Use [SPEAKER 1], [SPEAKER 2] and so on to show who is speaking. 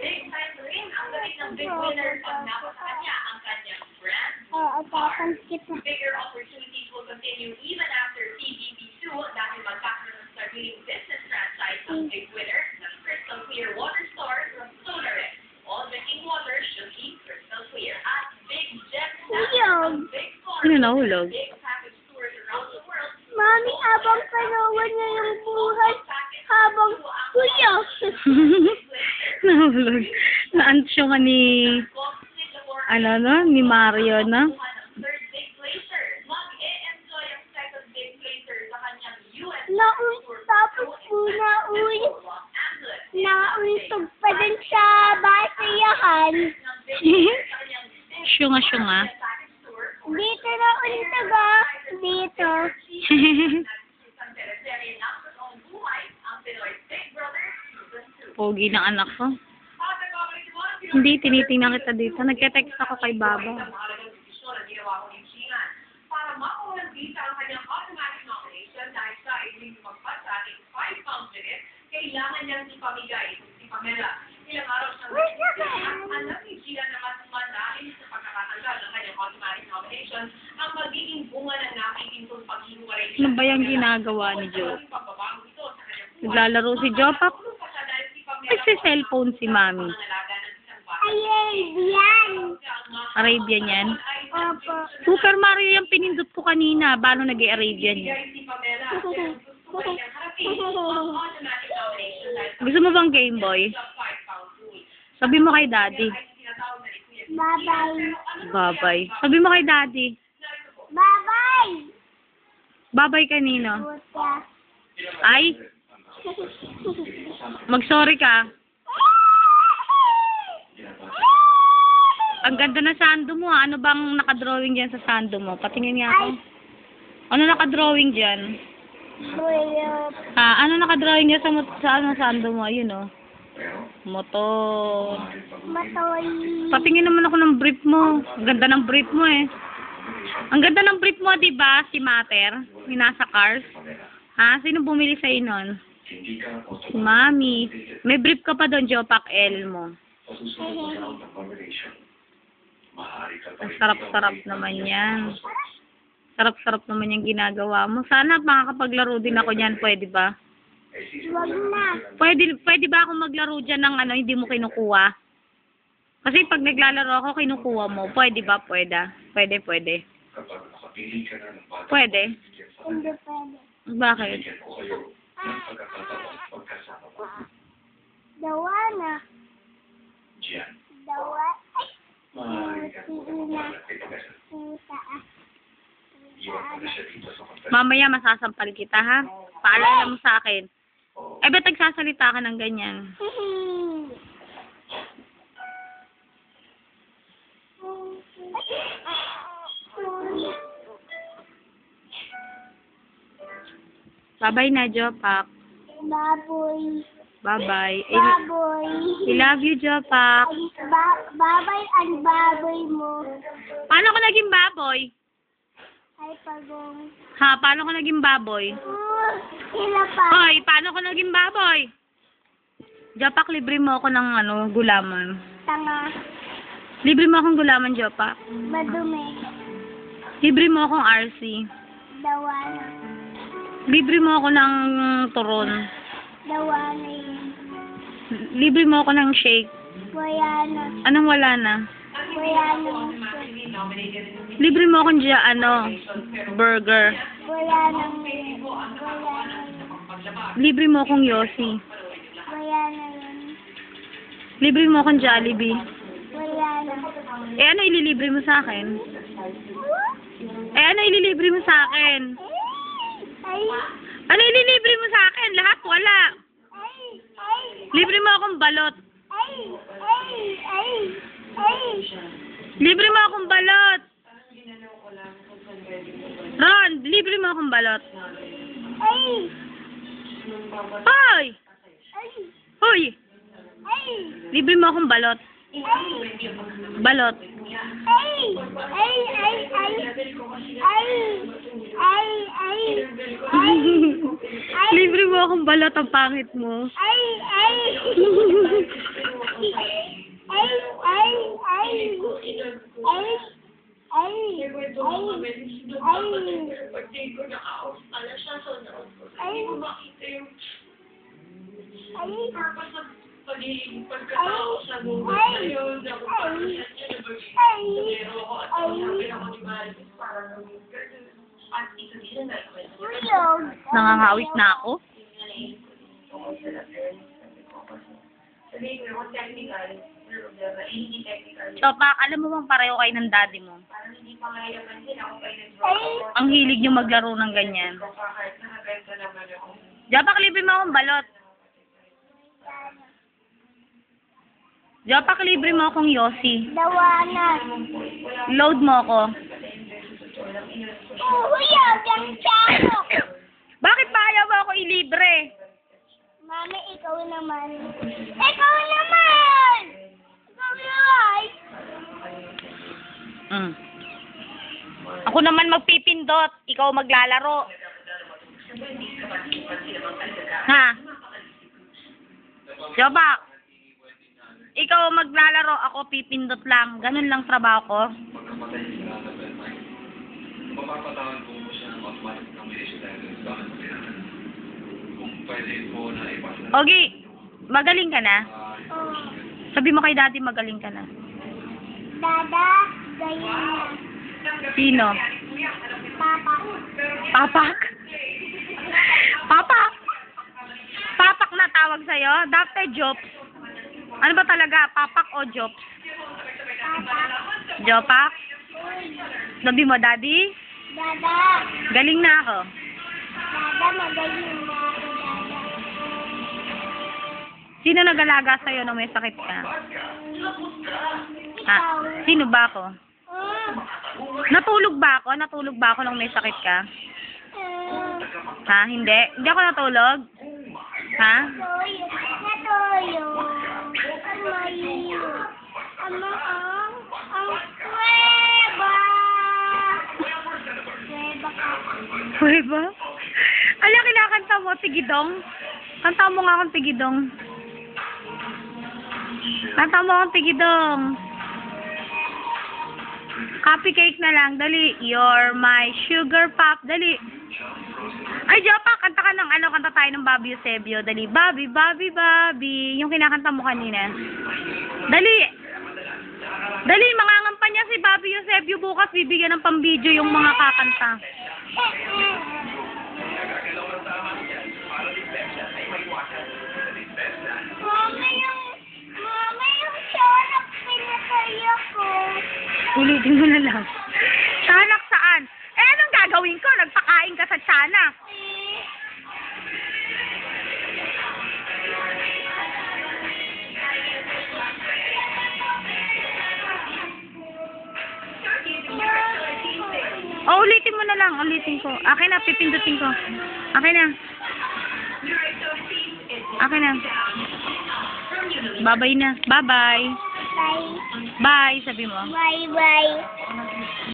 [SPEAKER 1] Big time rin ang galing ng big winner pag napa sa kanya ang kanyang brand.
[SPEAKER 2] Oo, tapos.
[SPEAKER 1] Bigger opportunities will continue even after TVP2 dahil magkakaroon ng sariling business franchise ang big winner ng Crystal Clear Water Store from Solarex. All drinking water should be crystal clear. At Big Jet
[SPEAKER 2] Uyog.
[SPEAKER 1] Big
[SPEAKER 3] Sino nahulog?
[SPEAKER 1] Big package tours around the world.
[SPEAKER 2] Mami, habang panawan niya yung buhay, habang kuya.
[SPEAKER 3] vlog. Na-antsyo ka ni, ano no, ni Mario, no?
[SPEAKER 2] Nauwi, tapos po nauwi. Nauwisog pa din sa basiyahan.
[SPEAKER 3] Syunga-syunga.
[SPEAKER 2] Dito na ulit ba? Dito.
[SPEAKER 3] Pogi ng anak ko. Hindi, tinitingnan kita dito. Nagka-text ako kay Baba.
[SPEAKER 1] kailangan niyang ipamigay si Pamela. Ilang araw siya at alam ni Gia naman manahil sa pagkakatanggal ng kanyang automatic nomination ang magiging bunga nakikintong
[SPEAKER 3] paghiwalay niya. Ano ginagawa ni Joe? Naglalaro si Joe pa? Nagsiselfone si Mami.
[SPEAKER 2] Ayan, yan.
[SPEAKER 3] Arabian yan.
[SPEAKER 2] Opo.
[SPEAKER 3] Super Mario yung pinindot ko kanina. Paano nag-Arabian yan? Gusto mo bang Game Boy? Sabi mo kay Daddy.
[SPEAKER 2] Bye-bye.
[SPEAKER 3] Babay. Sabi mo kay Daddy.
[SPEAKER 2] Bye-bye.
[SPEAKER 3] Babay kanino? Ay, mag-sorry ka. Ang ganda ng sando mo ah. Ano bang nakadrawing dyan sa sando mo? Patingin nga ako. Ano nakadrawing dyan? Ah, ano nakadrawing dyan sa, sa ano, sando mo? Ayun oh. Motor.
[SPEAKER 2] Matoy.
[SPEAKER 3] Patingin naman ako ng brief mo. Ang ganda ng brief mo eh. Ang ganda ng brief mo, di ba? Si Mater. Yung nasa cars. Ha? Sino bumili sa'yo nun? Si Mami. May brief ka pa doon, Jopak L mo. Ang sarap-sarap naman yan. Sarap-sarap naman yung ginagawa mo. Sana makakapaglaro din ako niyan, pwede ba?
[SPEAKER 2] Wag na.
[SPEAKER 3] Pwede, pwede ba ako maglaro dyan ng ano, hindi mo kinukuha? Kasi pag naglalaro ako, kinukuha mo. Pwede ba? Pwede. Pwede, pwede. Pwede.
[SPEAKER 2] Hindi pwede.
[SPEAKER 3] Bakit?
[SPEAKER 2] Dawa na. Dawa. Ay. Sige na. Yung taas.
[SPEAKER 3] Mamaya masasampal kita, ha? Paalala mo sa akin. Eh, ba't nagsasalita ka ng ganyan? Bye-bye na, Jopak.
[SPEAKER 2] Baboy.
[SPEAKER 3] Bye-bye.
[SPEAKER 2] Baboy.
[SPEAKER 3] I love you, Jopak.
[SPEAKER 2] Ba babay ang baboy mo.
[SPEAKER 3] Paano ko naging baboy?
[SPEAKER 2] Ay, pagong.
[SPEAKER 3] Ha? Paano ko naging baboy?
[SPEAKER 2] Uh, sila pa.
[SPEAKER 3] Hoy, paano ko naging baboy? Jopak, libre mo ako ng ano, gulaman.
[SPEAKER 2] Tanga.
[SPEAKER 3] Libre mo akong gulaman, Jopak.
[SPEAKER 2] Madumi.
[SPEAKER 3] Libre mo akong RC.
[SPEAKER 2] Dawa na.
[SPEAKER 3] Libre mo ako ng turon.
[SPEAKER 2] Dawa na yun.
[SPEAKER 3] Libre mo ako ng shake.
[SPEAKER 2] Wala na.
[SPEAKER 3] Anong wala na?
[SPEAKER 2] Wala na.
[SPEAKER 3] Libre mo akong dya, ano, burger.
[SPEAKER 2] Wala na. Wala na.
[SPEAKER 3] Libre mo akong Yossi.
[SPEAKER 2] Wala na yun.
[SPEAKER 3] Libre mo akong Jollibee.
[SPEAKER 2] Wala na.
[SPEAKER 3] Eh, ano ililibre mo sa akin? Eh, ano ililibre mo sa akin?
[SPEAKER 2] Ay,
[SPEAKER 3] Ano ililibre mo sa akin? Lahat wala.
[SPEAKER 2] ay,
[SPEAKER 3] Libre mo akong balot.
[SPEAKER 2] ay, ay, ay.
[SPEAKER 3] Libre mo akong balot. Ron, libre mo akong balot.
[SPEAKER 2] Ay,
[SPEAKER 3] Hoy! Hoy! Libre mo akong balot. Balot.
[SPEAKER 2] Ay! Ay! Ay! Ay! Ay! Ay!
[SPEAKER 3] Libre mo akong balot, ang pangit mo.
[SPEAKER 2] Ay, ay.
[SPEAKER 1] ay, ay, ay. Ay, ay, ay. Ay, ay. Ay, pagiging pagkatao sa mundo ngayon, na kung paano siya universe. Pero ako, at sabi ako ni Maris, parang at isa din na.
[SPEAKER 3] Nangangawit na ako.
[SPEAKER 1] Sabihin ko, technical.
[SPEAKER 3] Chopak, alam mo bang pareho kayo ng daddy mo? Ang hilig niyo maglaro ng ganyan. Jopak, libre mo akong balot. Jopak, libre mo akong Yossi.
[SPEAKER 2] dawanan.
[SPEAKER 3] Load mo ako.
[SPEAKER 2] Tiyan ko.
[SPEAKER 3] Bakit ba ayaw mo ako ilibre?
[SPEAKER 2] Mami, ikaw naman. Ikaw naman! Ikaw naman!
[SPEAKER 3] Mm. Ako naman magpipindot, ikaw maglalaro. Ha? Jobak, ikaw maglalaro, ako pipindot lang. Ganun lang trabaho ko.
[SPEAKER 4] Mapapatawan po mo siya ng automatic combination diagrams bakit mo. Kung pwede po na ipasa
[SPEAKER 3] Ogi, magaling ka na.
[SPEAKER 2] Oh.
[SPEAKER 3] Sabi mo kay daddy magaling ka na.
[SPEAKER 2] Dada, gayon na.
[SPEAKER 3] Sino?
[SPEAKER 2] Papa.
[SPEAKER 3] Papak? Papak? Papak na tawag sa'yo? Dr. Jops. Ano ba talaga? Papak o Jops? Jopak? Sabi mo, daddy?
[SPEAKER 2] Dada.
[SPEAKER 3] Galing na ako.
[SPEAKER 2] Dada, magaling na ako, Dada.
[SPEAKER 3] Sino nag-alaga sa'yo nung may sakit ka? Ha?
[SPEAKER 2] Ikaw.
[SPEAKER 3] Sino ba ako?
[SPEAKER 2] Mm.
[SPEAKER 3] Natulog ba ako? Natulog ba ako nung may sakit ka?
[SPEAKER 2] Mm.
[SPEAKER 3] Ha? Hindi? Hindi ako natulog? Ha?
[SPEAKER 2] Natoyo. Ang mayo. Ama ang ang kuweba. Kuweba ka.
[SPEAKER 3] Uy ba? Ala, kinakanta mo, tigidong? Kanta mo nga akong tigidong. Kanta mo akong tigidong. Cupcake na lang, dali. You're my sugar pop, dali. Ay, Jopa, kanta ka ng ano, kanta tayo ng Bobby Eusebio. Dali, Bobby, Bobby, Bobby. Yung kinakanta mo kanina. Dali. Dali, mangangampanya si Bobby Eusebio bukas. Bibigyan ng pambidyo yung mga kakanta. Ulitin mo na lang. Tiyanak saan? Eh, anong gagawin ko? Nagpakain ka sa tiyanak.
[SPEAKER 2] Eh,
[SPEAKER 3] O, ulitin mo na lang. Ulitin ko. Akin na, pipindutin ko. Akin na. Akin na. Babay na. Bye-bye.
[SPEAKER 2] Bye.
[SPEAKER 3] Bye, sabi mo.
[SPEAKER 2] Bye bye.